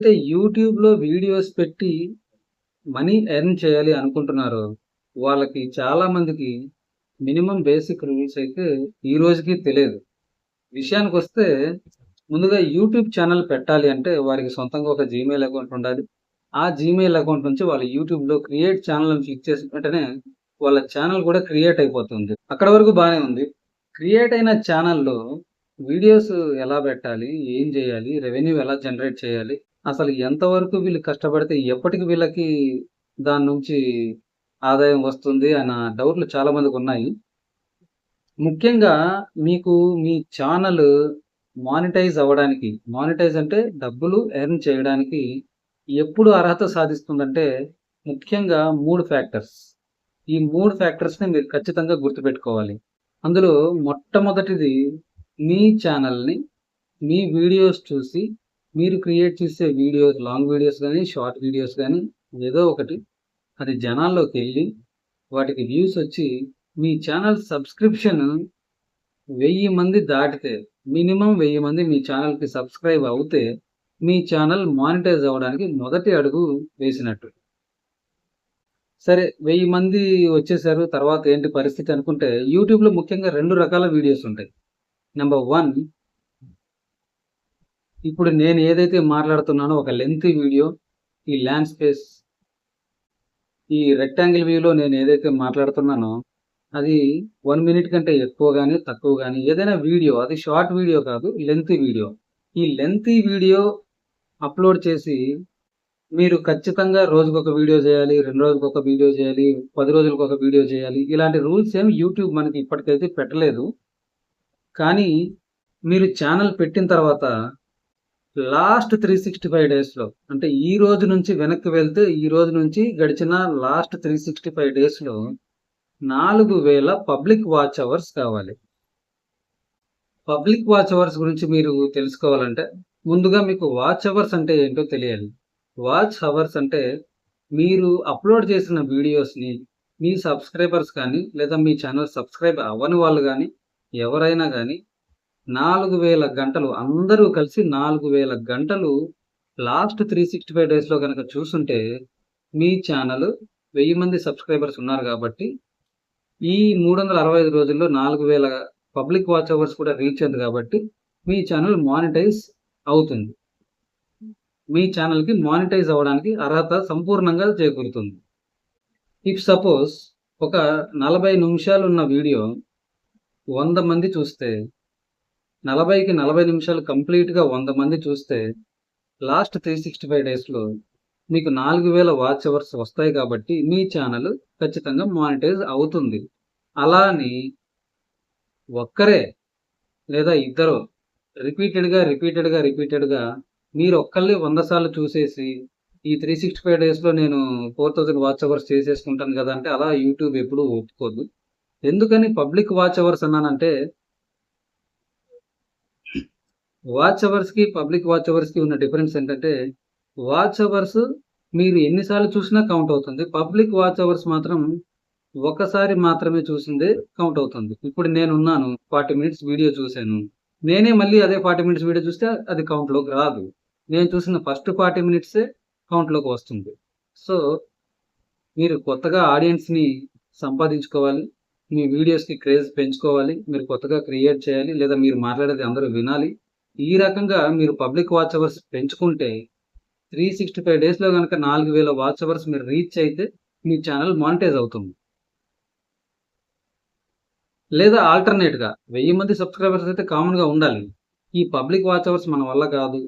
అయితే యూట్యూబ్‌లో వీడియోస్ పెట్టి మనీ ఎర్న్ చేయాలి అనుకుంటున్నారో, వాళ్ళకి చాలామందికి మినిమం బేసిక్ రూల్స్ అయితే ఈ రోజుకి తెలియదు. విషయానికి వస్తే ముందుగా యూట్యూబ్ ఛానల్ పెట్టాలి అంటే వారికి సొంతంగా ఒక జీమెయిల్ అకౌంట్ ఉండాలి. ఆ జీమెయిల్ అకౌంట్ నుంచి వాళ్ళు యూట్యూబ్‌లో క్రియేట్ ఛానల్ అని క్లిక్ చేసిన వెంటనే వాళ్ళ ఛానల్ కూడా క్రియేట్ అయిపోతుంది. అక్కడ వరకు బాగానే ఉంది. క్రియేట్ అయిన ఛానల్లో వీడియోస్ ఎలా పెట్టాలి? ఏం చేయాలి? రెవెన్యూ ఎలా జనరేట్ చేయాలి? అసలు ఎంతవరకు వీళ్ళు కష్టపడితే ఎప్పటికి వీళ్ళకి దాని నుంచి ఆదాయం వస్తుంది అన్న డౌట్‌లు చాలా మందికున్నాయి. ముఖ్యంగా మీకు మీ ఛానల్ మానిటైజ్ అవ్వడానికి, మానిటైజ్ అంటే డబ్బులు ఎర్న్ చేయడానికి ఎప్పుడు అర్హత సాధిస్తుందంటే ముఖ్యంగా మూడు ఫ్యాక్టర్స్. ఈ మూడు ఫ్యాక్టర్స్‌ని మీరు ఖచ్చితంగా గుర్తుపెట్టుకోవాలి. అందులో మొట్టమొదటిది మీ ఛానల్ని మీ వీడియోస్ చూసి మీరు క్రియేట్ చేసే వీడియోస్ లాంగ్ వీడియోస్ కానీ షార్ట్ వీడియోస్ కానీ ఏదో ఒకటి అది జనాల్లోకి వెళ్ళి వాటికి వ్యూస్ వచ్చి మీ ఛానల్ సబ్స్క్రిప్షన్ వెయ్యి మంది దాటితే మినిమం వెయ్యి మంది మీ ఛానల్కి సబ్స్క్రైబ్ అవుతే మీ ఛానల్ మానిటైజ్ అవ్వడానికి మొదటి అడుగు వేసినట్టు. సరే వెయ్యి మంది వచ్చేసారు. తర్వాత ఏంటి పరిస్థితి అనుకుంటే యూట్యూబ్‌లో ముఖ్యంగా రెండు రకాల వీడియోస్ ఉంటాయి. నెంబర్ వన్ ఇప్పుడు నేను ఏదైతే మాట్లాడుతున్నానో ఒక లెంత్ వీడియో ఈ ల్యాండ్ స్పేస్ ఈ రెక్టాంగిల్ వ్యూలో నేను ఏదైతే మాట్లాడుతున్నానో అది వన్ మినిట్ కంటే ఎక్కువ కానీ తక్కువ కానీ ఏదైనా వీడియో అది షార్ట్ వీడియో కాదు లెంత్ వీడియో. ఈ లెంత్ వీడియో అప్‌లోడ్ చేసి మీరు ఖచ్చితంగా రోజుకొక వీడియో చేయాలి, 2 రోజులకొక వీడియో చేయాలి, పది రోజులకొక వీడియో చేయాలి. ఇలాంటి రూల్స్ ఏమి యూట్యూబ్ మనకి ఇప్పటికైతే పెట్టలేదు. కానీ మీరు ఛానెల్ పెట్టిన తర్వాత లాస్ట్ 365 డేస్‌లో అంటే ఈ రోజు నుంచి వెనక్కి వెళ్తే ఈ రోజు నుంచి గడిచిన లాస్ట్ 365 డేస్‌లో 4000 పబ్లిక్ వాచ్ అవర్స్ కావాలి. పబ్లిక్ వాచ్ అవర్స్ గురించి మీరు తెలుసుకోవాలంటే ముందుగా మీకు వాచ్ అవర్స్ అంటే ఏంటో తెలియాలి. వాచ్ అవర్స్ అంటే మీరు అప్‌లోడ్ చేసిన వీడియోస్‌ని మీ సబ్స్క్రైబర్స్ కానీ లేదా మీ ఛానల్ సబ్స్క్రైబ్ అవ్వని వాళ్ళు కానీ ఎవరైనా కానీ నాలుగు వేల గంటలు అందరూ కలిసి 4000 గంటలు లాస్ట్ 365 డేస్‌లో కనుక చూసుంటే మీ ఛానల్ వెయ్యి మంది సబ్స్క్రైబర్స్ ఉన్నారు కాబట్టి ఈ 365 రోజుల్లో 4000 పబ్లిక్ వాచ్ అవర్స్ కూడా రీచ్ అయింది కాబట్టి మీ ఛానల్ మానిటైజ్ అవుతుంది. మీ ఛానల్కి మానిటైజ్ అవ్వడానికి అర్హత సంపూర్ణంగా చేకూరుతుంది. ఇఫ్ సపోజ్ ఒక నలభై నిమిషాలు ఉన్న వీడియో వంద మంది చూస్తే 40కి 40 నిమిషాలు కంప్లీట్‌గా వంద మంది చూస్తే లాస్ట్ 365 డేస్‌లో మీకు 4000 వాచ్ అవర్స్ వస్తాయి కాబట్టి మీ ఛానల్ ఖచ్చితంగా మానిటైజ్ అవుతుంది. అలా అని ఒక్కరే లేదా ఇద్దరు రిపీటెడ్‌గా, రిపీటెడ్‌గా, రిపీటెడ్‌గా మీరు ఒక్కళ్ళే వంద సార్లు చూసేసి ఈ 365 డేస్‌లో నేను 4000 వాచ్ అవర్స్ చేసేసుకుంటాను కదా అంటే అలా యూట్యూబ్ ఎప్పుడూ ఒప్పుకోదు. ఎందుకని పబ్లిక్ వాచ్ అవర్స్ అన్నానంటే వాచ్ అవర్స్‌కి, పబ్లిక్ వాచ్ అవర్స్‌కి ఉన్న డిఫరెన్స్ ఏంటంటే వాచ్ అవర్స్ మీరు ఎన్నిసార్లు చూసినా కౌంట్ అవుతుంది. పబ్లిక్ వాచ్ అవర్స్ మాత్రం ఒకసారి మాత్రమే చూసిందే కౌంట్ అవుతుంది. ఇప్పుడు నేనున్నాను 40 మినిట్స్ వీడియో చూశాను నేనే మళ్ళీ అదే 40 మినిట్స్ వీడియో చూస్తే అది కౌంట్‌లోకి రాదు. నేను చూసిన ఫస్ట్ 40 మినిట్సే కౌంట్‌లోకి వస్తుంది. సో, మీరు కొత్తగా ఆడియన్స్‌ని సంపాదించుకోవాలి. మీ వీడియోస్‌కి క్రేజ్ పెంచుకోవాలి. మీరు కొత్తగా క్రియేట్ చేయాలి. లేదా మీరు మాట్లాడేది అందరూ వినాలి. ఈ రకంగా మీరు పబ్లిక్ వాచ్ అవర్స్ పెంచుకుంటే 365 డేస్‌లో కనుక నాలుగు వేల వాచ్ అవర్స్ మీరు రీచ్ అయితే మీ ఛానల్ మానిటైజ్ అవుతుంది. లేదా ఆల్టర్‌నేట్‌గా వెయ్యి మంది సబ్స్క్రైబర్స్ అయితే కామన్‌గా ఉండాలి. ఈ పబ్లిక్ వాచ్ అవర్స్ మన వల్ల కాదు.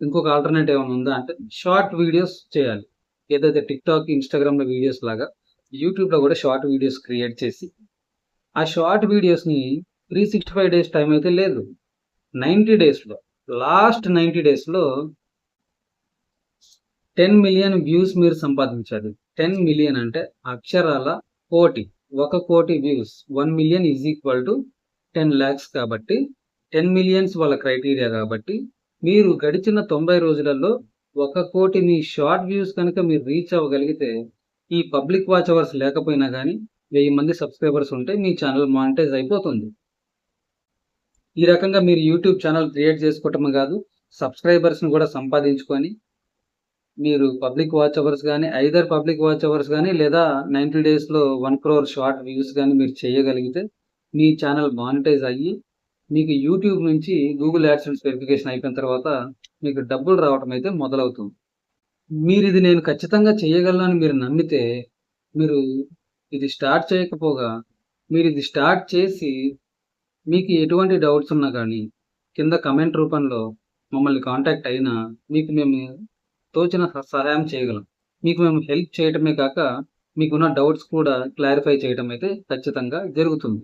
ఇంకొక ఆల్టర్‌నేట్ ఏమైనా ఉందా అంటే షార్ట్ వీడియోస్ చేయాలి. ఏదైతే టిక్‌టాక్, ఇన్‌స్టాగ్రామ్‌లో వీడియోస్ లాగా యూట్యూబ్‌లో కూడా షార్ట్ వీడియోస్ క్రియేట్ చేసి ఆ షార్ట్ వీడియోస్‌ని 365 డేస్ టైం అయితే లేదు. 90 డేస్‌లో లాస్ట్ 90 డేస్‌లో టెన్ మిలియన్ వ్యూస్ మీరు సంపాదించాలి. టెన్ మిలియన్ అంటే అక్షరాల కోటి. ఒక కోటి views one million is equal to 10,00,000 కాబట్టి టెన్ మిలియన్స్ వాళ్ళ క్రైటీరియా కాబట్టి మీరు గడిచిన 90 రోజులలో ఒక కోటి మీ షార్ట్ వ్యూస్ కనుక మీరు రీచ్ అవ్వగలిగితే ఈ పబ్లిక్ వాచ్ అవర్స్ లేకపోయినా కానీ వెయ్యి మంది సబ్స్క్రైబర్స్ ఉంటే మీ ఛానల్ మానిటైజ్ అయిపోతుంది. ఈ రకంగా మీరు యూట్యూబ్ ఛానల్ క్రియేట్ చేసుకోవటం కాదు సబ్స్క్రైబర్స్ని కూడా సంపాదించుకొని మీరు పబ్లిక్ వాచ్ అవర్స్ కానీ ఐదర్ పబ్లిక్ వాచ్ అవర్స్ కానీ లేదా నైంటీ డేస్లో వన్ క్రోర్ షార్ట్ వ్యూస్ కానీ మీరు చేయగలిగితే మీ ఛానల్ మానిటైజ్ అయ్యి మీకు యూట్యూబ్ నుంచి గూగుల్ యాడ్సెన్స్ వెరిఫికేషన్ అయిపోయిన తర్వాత మీకు డబ్బులు రావటం అయితే మొదలవుతుంది. మీరు ఇది నేను ఖచ్చితంగా చేయగలను అని మీరు నమ్మితే మీరు ఇది స్టార్ట్ చేయకపోగా మీరు ఇది స్టార్ట్ చేసి మీకు ఎటువంటి డౌట్స్ ఉన్నా కానీ కింద కమెంట్ రూపంలో మమ్మల్ని కాంటాక్ట్ అయినా మీకు మేము తోచిన సహాయం చేయగలం. మీకు మేము హెల్ప్ చేయటమే కాక మీకున్న డౌట్స్ కూడా క్లారిఫై చేయటం అయితే ఖచ్చితంగా జరుగుతుంది.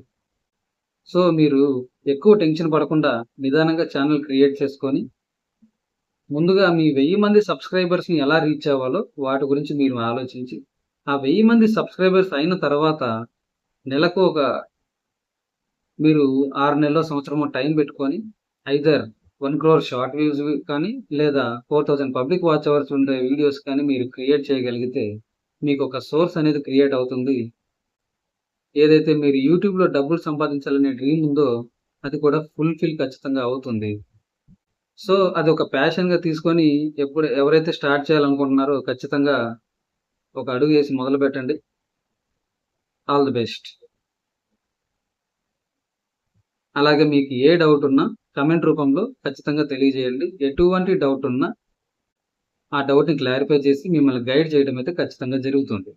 సో మీరు ఎక్కువ టెన్షన్ పడకుండా నిదానంగా ఛానల్ క్రియేట్ చేసుకొని ముందుగా మీ వెయ్యి మంది సబ్స్క్రైబర్స్ని ఎలా రీచ్ అవ్వాలో వాటి గురించి మీరు ఆలోచించి ఆ వెయ్యి మంది సబ్స్క్రైబర్స్ అయిన తర్వాత నెలకు ఒక మీరు ఆరు నెలల సంవత్సరం టైం పెట్టుకొని either one crore short views కానీ లేదా four thousand public watch hours ఉండే వీడియోస్ కానీ మీరు క్రియేట్ చేయగలిగితే మీకు ఒక సోర్స్ అనేది క్రియేట్ అవుతుంది. ఏదైతే మీరు యూట్యూబ్లో డబ్బులు సంపాదించాలనే డ్రీమ్ ఉందో అది కూడా ఫుల్ఫిల్ ఖచ్చితంగా అవుతుంది. సో అది ఒక ప్యాషన్గా తీసుకొని ఎప్పుడు ఎవరైతే స్టార్ట్ చేయాలనుకుంటున్నారో ఖచ్చితంగా ఒక అడుగు వేసి మొదలు పెట్టండి ఆల్ ది బెస్ట్. అలాగే మీకు ఏ డౌట్ ఉన్నా కమెంట్ రూపంలో ఖచ్చితంగా తెలియజేయండి. ఎటువంటి డౌట్ ఉన్నా ఆ డౌట్ని క్లారిఫై చేసి మిమ్మల్ని గైడ్ చేయడం అయితే ఖచ్చితంగా జరుగుతుంది.